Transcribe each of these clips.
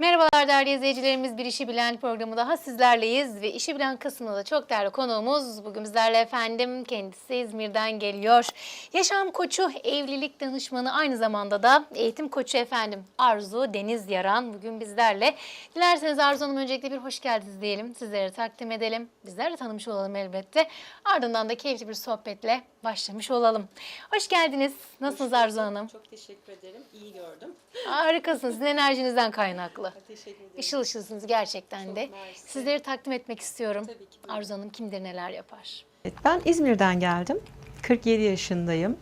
Me Merhabalar değerli izleyicilerimiz. Bir İşi Bilen programı daha sizlerleyiz ve İşi Bilen kısmında da çok değerli konuğumuz bugün bizlerle efendim. Kendisi İzmir'den geliyor. Yaşam koçu, evlilik danışmanı aynı zamanda da eğitim koçu efendim Arzu Deniz Yaran bugün bizlerle. Dilerseniz Arzu Hanım öncelikle bir hoş geldiniz diyelim. Sizlere takdim edelim. Bizler de tanımış olalım elbette. Ardından da keyifli bir sohbetle başlamış olalım. Hoş geldiniz. Nasılsınız Arzu Hanım? Çok teşekkür ederim. İyi gördüm. Harikasınız. Sizin enerjinizden kaynaklı. Teşekkür ederim. Işıl ışılsınız gerçekten Çok de. mersi. Sizleri takdim etmek istiyorum. Tabii ki, buyurun. Arzu Hanım kimdir neler yapar? Evet, ben İzmir'den geldim. 47 yaşındayım.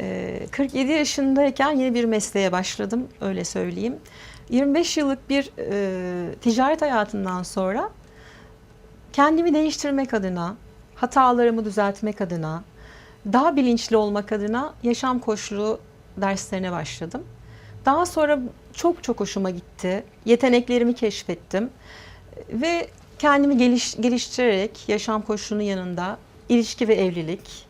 Ee, 47 yaşındayken yeni bir mesleğe başladım, öyle söyleyeyim. 25 yıllık bir e, ticaret hayatından sonra kendimi değiştirmek adına, hatalarımı düzeltmek adına, daha bilinçli olmak adına yaşam koçluğu derslerine başladım. Daha sonra çok çok hoşuma gitti. Yeteneklerimi keşfettim. Ve kendimi geliş, geliştirerek yaşam koçluğunun yanında ilişki ve evlilik,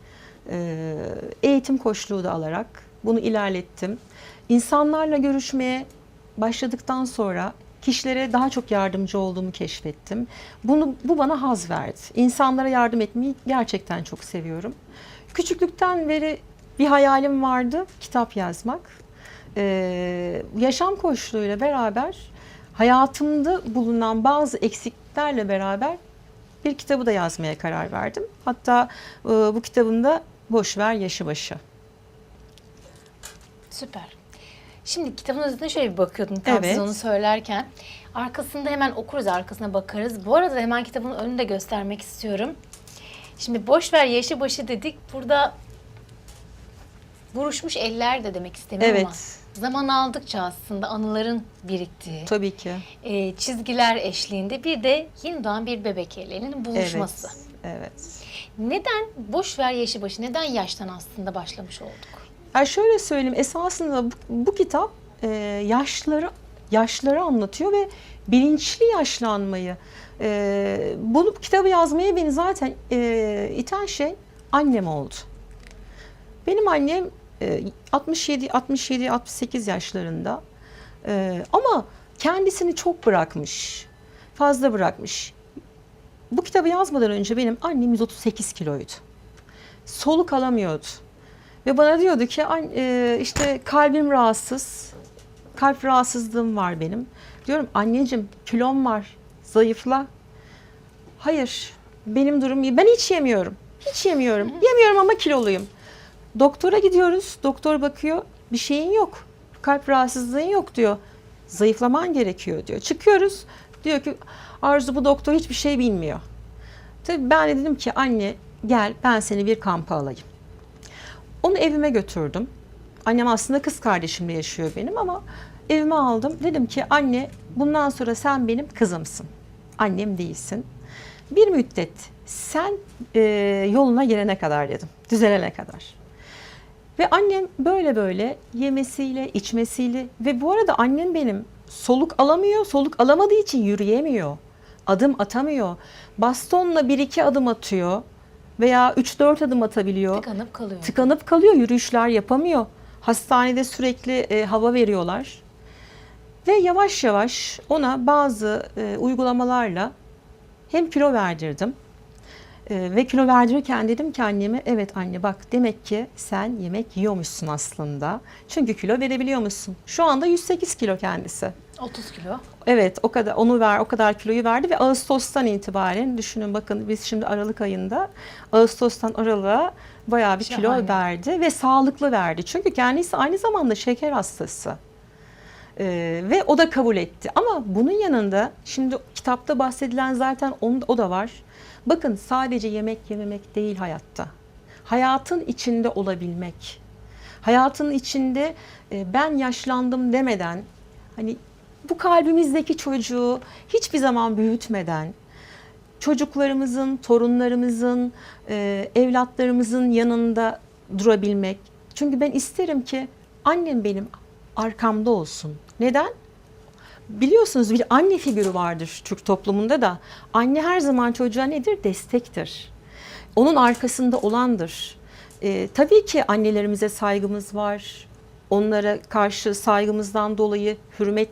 eğitim koçluğu da alarak bunu ilerlettim. İnsanlarla görüşmeye başladıktan sonra kişilere daha çok yardımcı olduğumu keşfettim. Bunu bu bana haz verdi. İnsanlara yardım etmeyi gerçekten çok seviyorum. Küçüklükten beri bir hayalim vardı, kitap yazmak. Ee, yaşam koçluğuyla beraber hayatımda bulunan bazı eksiklerle beraber bir kitabı da yazmaya karar verdim. Hatta e, bu kitabımda Boş Ver Yaşı Başı. Süper. Şimdi kitabın özetine şöyle bir bakıyordum tam siz Evet. onu söylerken. Arkasında hemen okuruz, arkasına bakarız. Bu arada da hemen kitabın önünü de göstermek istiyorum. Şimdi boş ver yaşı başı dedik. Burada buruşmuş eller de demek istemiyorum ama Evet. Zaman aldıkça aslında anıların biriktiği, Tabii ki. e, çizgiler eşliğinde bir de yeni doğan bir bebek ellerinin buluşması. Evet. Evet. Neden boş ver yaşı başı, neden yaştan aslında başlamış olduk? Ya şöyle söyleyeyim esasında bu, bu kitap e, yaşları yaşları anlatıyor ve bilinçli yaşlanmayı. E, bunu bu kitabı yazmaya beni zaten e, iten şey annem oldu. Benim annem 67 67 68 yaşlarında. E, ama kendisini çok bırakmış. Fazla bırakmış. Bu kitabı yazmadan önce benim annem 138 kiloydu. Soluk alamıyordu. Ve bana diyordu ki "An- e, işte kalbim rahatsız. Kalp rahatsızlığım var benim. Diyorum anneciğim kilom var. Zayıfla. Hayır. Benim durum iyi. Ben hiç yemiyorum. Hiç yemiyorum. Yemiyorum ama kiloluyum. Doktora gidiyoruz. Doktor bakıyor. Bir şeyin yok. Kalp rahatsızlığın yok diyor. Zayıflaman gerekiyor diyor. Çıkıyoruz. Diyor ki Arzu bu doktor hiçbir şey bilmiyor. Tabii ben de dedim ki anne gel ben seni bir kampa alayım. Onu evime götürdüm. Annem aslında kız kardeşimle yaşıyor benim ama evime aldım. Dedim ki anne bundan sonra sen benim kızımsın. Annem değilsin. Bir müddet sen e, yoluna gelene kadar dedim. Düzelene kadar. Ve annem böyle böyle yemesiyle, içmesiyle ve bu arada annem benim soluk alamıyor, soluk alamadığı için yürüyemiyor. Adım atamıyor. Bastonla bir iki adım atıyor veya 3-4 adım atabiliyor. Tıkanıp kalıyor. Tıkanıp kalıyor, yürüyüşler yapamıyor. Hastanede sürekli e, hava veriyorlar. Ve yavaş yavaş ona bazı e, uygulamalarla hem kilo verdirdim. E, ve kilo verdirirken dedim ki anneme evet anne bak demek ki sen yemek yiyormuşsun aslında. Çünkü kilo verebiliyormuşsun. Şu anda 108 kilo kendisi. 30 kilo. Evet o kadar onu ver o kadar kiloyu verdi ve Ağustos'tan itibaren düşünün bakın biz şimdi Aralık ayında Ağustos'tan Aralık'a bayağı bir kilo Şahane. verdi ve sağlıklı verdi. Çünkü kendisi aynı zamanda şeker hastası. Ee, ve o da kabul etti. Ama bunun yanında şimdi kitapta bahsedilen zaten onun, o da var. Bakın sadece yemek yememek değil hayatta. Hayatın içinde olabilmek. Hayatın içinde e, ben yaşlandım demeden hani bu kalbimizdeki çocuğu hiçbir zaman büyütmeden çocuklarımızın, torunlarımızın, e, evlatlarımızın yanında durabilmek. Çünkü ben isterim ki annem benim arkamda olsun. Neden? Biliyorsunuz bir anne figürü vardır Türk toplumunda da. Anne her zaman çocuğa nedir? Destektir. Onun arkasında olandır. E, tabii ki annelerimize saygımız var. Onlara karşı saygımızdan dolayı hürmet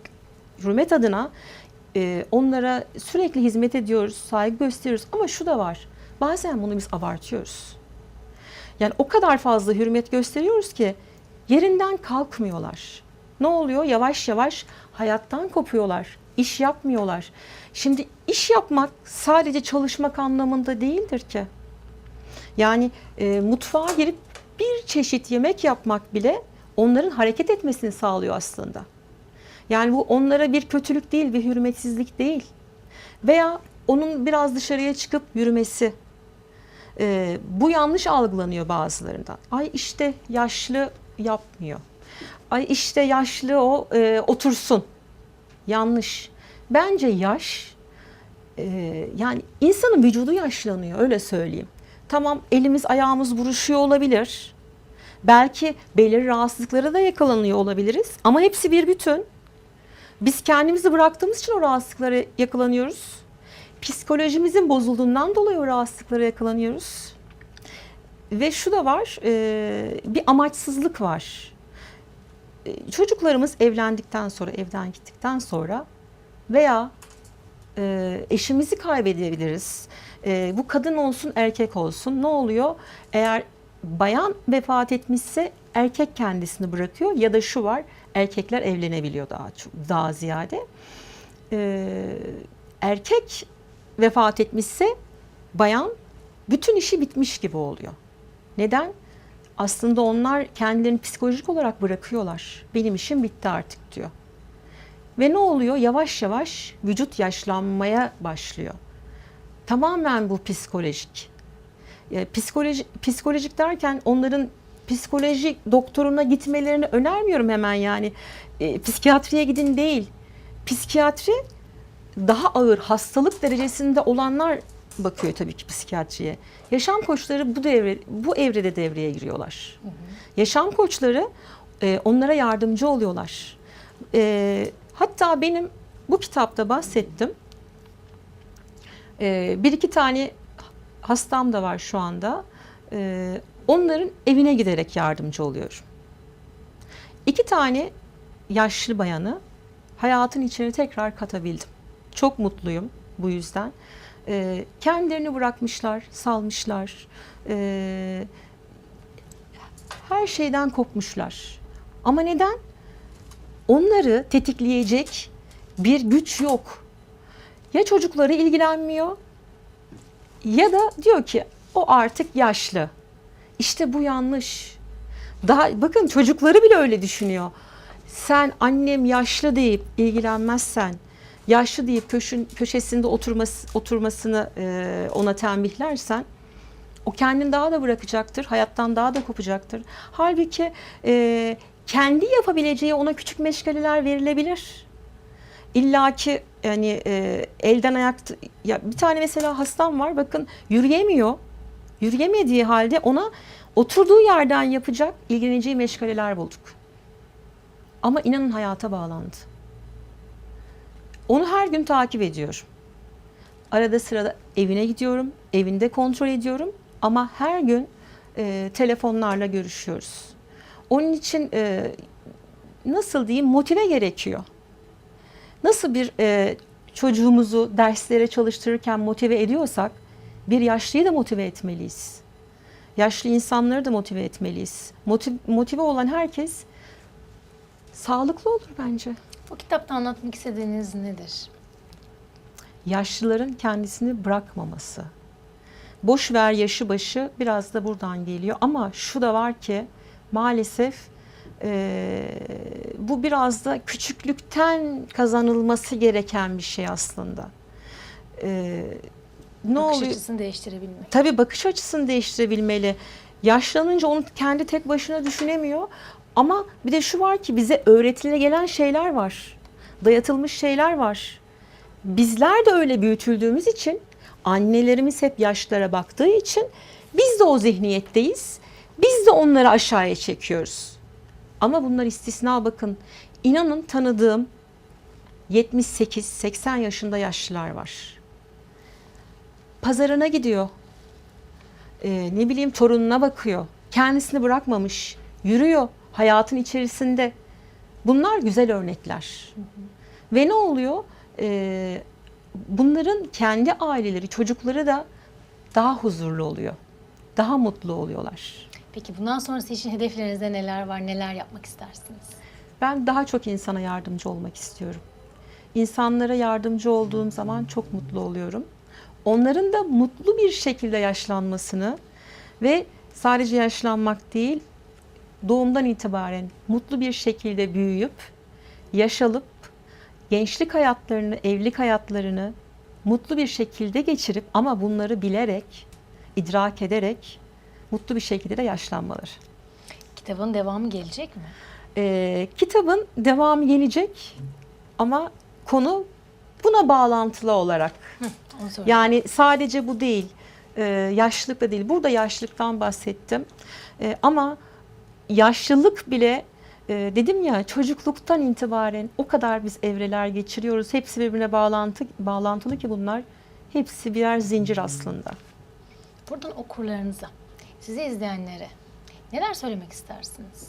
hürmet adına e, onlara sürekli hizmet ediyoruz, saygı gösteriyoruz. Ama şu da var. Bazen bunu biz abartıyoruz. Yani o kadar fazla hürmet gösteriyoruz ki yerinden kalkmıyorlar. Ne oluyor? Yavaş yavaş hayattan kopuyorlar. İş yapmıyorlar. Şimdi iş yapmak sadece çalışmak anlamında değildir ki. Yani e, mutfağa girip bir çeşit yemek yapmak bile onların hareket etmesini sağlıyor aslında. Yani bu onlara bir kötülük değil, bir hürmetsizlik değil. Veya onun biraz dışarıya çıkıp yürümesi. E, bu yanlış algılanıyor bazılarından. Ay işte yaşlı yapmıyor. Ay işte yaşlı o e, otursun. Yanlış. Bence yaş e, yani insanın vücudu yaşlanıyor öyle söyleyeyim. Tamam elimiz ayağımız buruşuyor olabilir. Belki belirli rahatsızlıklara da yakalanıyor olabiliriz. Ama hepsi bir bütün. Biz kendimizi bıraktığımız için o rahatsızlıklara yakalanıyoruz. Psikolojimizin bozulduğundan dolayı o rahatsızlıklara yakalanıyoruz. Ve şu da var, e, bir amaçsızlık var. E, Çocuklarımız evlendikten sonra, evden gittikten sonra veya e, eşimizi kaybedebiliriz. E, bu kadın olsun, erkek olsun. Ne oluyor? Eğer bayan vefat etmişse erkek kendisini bırakıyor ya da şu var, erkekler evlenebiliyor daha çok, daha ziyade. E, erkek vefat etmişse bayan bütün işi bitmiş gibi oluyor. Neden? Aslında onlar kendilerini psikolojik olarak bırakıyorlar. Benim işim bitti artık diyor. Ve ne oluyor? Yavaş yavaş vücut yaşlanmaya başlıyor. Tamamen bu psikolojik. E, psikoloji, psikolojik derken onların psikolojik doktoruna gitmelerini önermiyorum hemen yani. E, psikiyatriye gidin değil. Psikiyatri daha ağır hastalık derecesinde olanlar bakıyor tabii ki psikiyatriye. Yaşam koçları bu devre bu evrede devreye giriyorlar. Yaşam koçları e, onlara yardımcı oluyorlar. E, hatta benim bu kitapta bahsettim. E, bir iki tane hastam da var şu anda. E, onların evine giderek yardımcı oluyorum. İki tane yaşlı bayanı hayatın içine tekrar katabildim. Çok mutluyum bu yüzden. E, kendilerini bırakmışlar, salmışlar. E, her şeyden kopmuşlar. Ama neden? Onları tetikleyecek bir güç yok. Ya çocukları ilgilenmiyor ya da diyor ki o artık yaşlı. İşte bu yanlış. Daha bakın çocukları bile öyle düşünüyor. Sen annem yaşlı deyip ilgilenmezsen, yaşlı deyip köşün, köşesinde oturması, oturmasını e, ona tembihlersen o kendini daha da bırakacaktır, hayattan daha da kopacaktır. Halbuki e, kendi yapabileceği ona küçük meşgaleler verilebilir. İlla ki yani e, elden ayak ya bir tane mesela hastam var bakın yürüyemiyor. Yürüyemediği halde ona oturduğu yerden yapacak ilgileneceği meşgaleler bulduk. Ama inanın hayata bağlandı. Onu her gün takip ediyorum. Arada sırada evine gidiyorum, evinde kontrol ediyorum ama her gün e, telefonlarla görüşüyoruz. Onun için e, nasıl diyeyim motive gerekiyor. Nasıl bir e, çocuğumuzu derslere çalıştırırken motive ediyorsak bir yaşlıyı da motive etmeliyiz. Yaşlı insanları da motive etmeliyiz. Motive, motive olan herkes sağlıklı olur bence. Bu kitapta anlatmak istediğiniz nedir? yaşlıların kendisini bırakmaması. Boş ver yaşı başı biraz da buradan geliyor ama şu da var ki maalesef e, bu biraz da küçüklükten kazanılması gereken bir şey aslında. E, ne Bakış oluyor? açısını değiştirebilmek. Tabii bakış açısını değiştirebilmeli. Yaşlanınca onu kendi tek başına düşünemiyor. Ama bir de şu var ki bize öğretile gelen şeyler var. Dayatılmış şeyler var. Bizler de öyle büyütüldüğümüz için annelerimiz hep yaşlara baktığı için biz de o zihniyetteyiz. Biz de onları aşağıya çekiyoruz. Ama bunlar istisna bakın. İnanın tanıdığım 78-80 yaşında yaşlılar var. Pazarına gidiyor. Ee, ne bileyim torununa bakıyor. Kendisini bırakmamış. Yürüyor hayatın içerisinde. Bunlar güzel örnekler. Ve ne oluyor? Ee, bunların kendi aileleri, çocukları da daha huzurlu oluyor. Daha mutlu oluyorlar. Peki bundan sonrası için hedeflerinizde neler var, neler yapmak istersiniz? Ben daha çok insana yardımcı olmak istiyorum. İnsanlara yardımcı olduğum zaman çok mutlu oluyorum. Onların da mutlu bir şekilde yaşlanmasını ve sadece yaşlanmak değil, doğumdan itibaren mutlu bir şekilde büyüyüp, yaşalıp, gençlik hayatlarını, evlilik hayatlarını mutlu bir şekilde geçirip ama bunları bilerek, idrak ederek mutlu bir şekilde de yaşlanmaları. Kitabın devamı gelecek mi? Ee, kitabın devamı gelecek ama konu buna bağlantılı olarak. Sorayım. Yani sadece bu değil, e, yaşlılık da değil. Burada yaşlılıktan bahsettim. E, ama yaşlılık bile e, dedim ya çocukluktan itibaren o kadar biz evreler geçiriyoruz. Hepsi birbirine bağlantı bağlantılı ki bunlar. Hepsi birer zincir aslında. Buradan okurlarınıza, sizi izleyenlere neler söylemek istersiniz?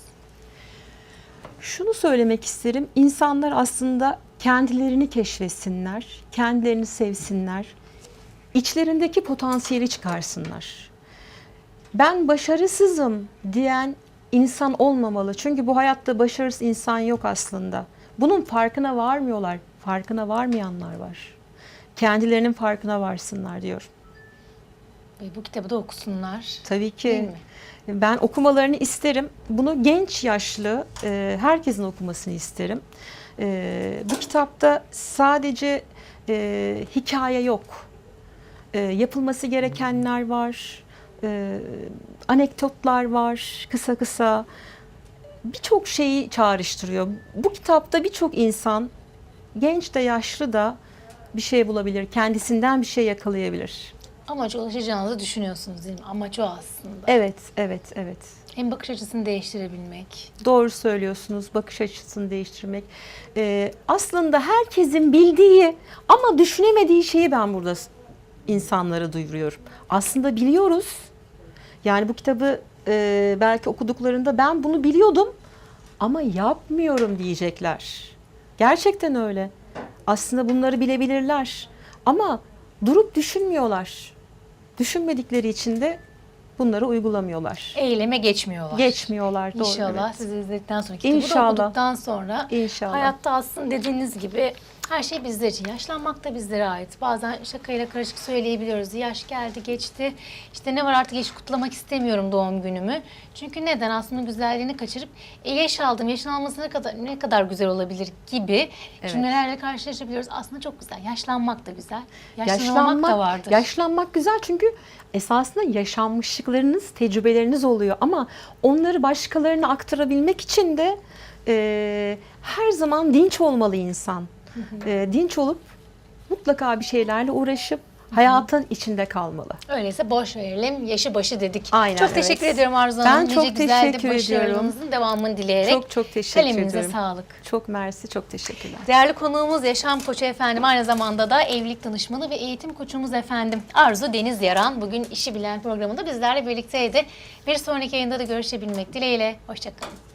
Şunu söylemek isterim. İnsanlar aslında kendilerini keşfetsinler, kendilerini sevsinler, içlerindeki potansiyeli çıkarsınlar. Ben başarısızım diyen insan olmamalı. Çünkü bu hayatta başarısız insan yok aslında. Bunun farkına varmıyorlar. Farkına varmayanlar var. Kendilerinin farkına varsınlar diyor. Ve bu kitabı da okusunlar. Tabii ki. Ben okumalarını isterim. Bunu genç yaşlı e, herkesin okumasını isterim. E, bu kitapta sadece e, hikaye yok. E, yapılması gerekenler var. E, anekdotlar var kısa kısa. Birçok şeyi çağrıştırıyor. Bu kitapta birçok insan genç de yaşlı da bir şey bulabilir. Kendisinden bir şey yakalayabilir. Amaca ulaşacağınızı düşünüyorsunuz değil mi? Amaç o aslında. Evet, evet, evet. Hem bakış açısını değiştirebilmek. Doğru söylüyorsunuz. Bakış açısını değiştirmek. Ee, aslında herkesin bildiği ama düşünemediği şeyi ben burada insanlara duyuruyorum. Aslında biliyoruz. Yani bu kitabı e, belki okuduklarında ben bunu biliyordum ama yapmıyorum diyecekler. Gerçekten öyle. Aslında bunları bilebilirler. Ama durup düşünmüyorlar. Düşünmedikleri için de bunları uygulamıyorlar. Eyleme geçmiyorlar. Geçmiyorlar. Doğru, İnşallah evet. sizi izledikten sonra kitabı İnşallah. okuduktan sonra İnşallah. hayatta aslında dediğiniz gibi her şey bizler için. Yaşlanmak da bizlere ait. Bazen şakayla karışık söyleyebiliyoruz. Yaş geldi geçti. İşte ne var artık yaş kutlamak istemiyorum doğum günümü. Çünkü neden? Aslında güzelliğini kaçırıp e, yaş aldım. Yaşın alması ne kadar ne kadar güzel olabilir gibi Evet. cümlelerle karşılaşabiliyoruz. Aslında çok güzel. Yaşlanmak da güzel. Yaşlanmak da vardır. Yaşlanmak güzel çünkü esasında yaşanmışlıklarınız, tecrübeleriniz oluyor ama onları başkalarına aktarabilmek için de e, her zaman dinç olmalı insan. E, dinç olup mutlaka bir şeylerle uğraşıp hayatın içinde kalmalı. Öyleyse boş verelim. Yaşı başı dedik. Aynen, çok evet. teşekkür ediyorum Arzu Hanım. Ben Nice çok güzel de teşekkür ediyorum. Başarılarınızın devamını dileyerek. Çok çok teşekkür Kaleminize ediyorum. sağlık. Çok mersi, çok teşekkürler. Değerli konuğumuz yaşam koçu efendim. Aynı zamanda da evlilik danışmanı ve eğitim koçumuz efendim. Arzu Deniz Yaran bugün işi bilen programında bizlerle birlikteydi. Bir sonraki yayında da görüşebilmek dileğiyle. Hoşçakalın.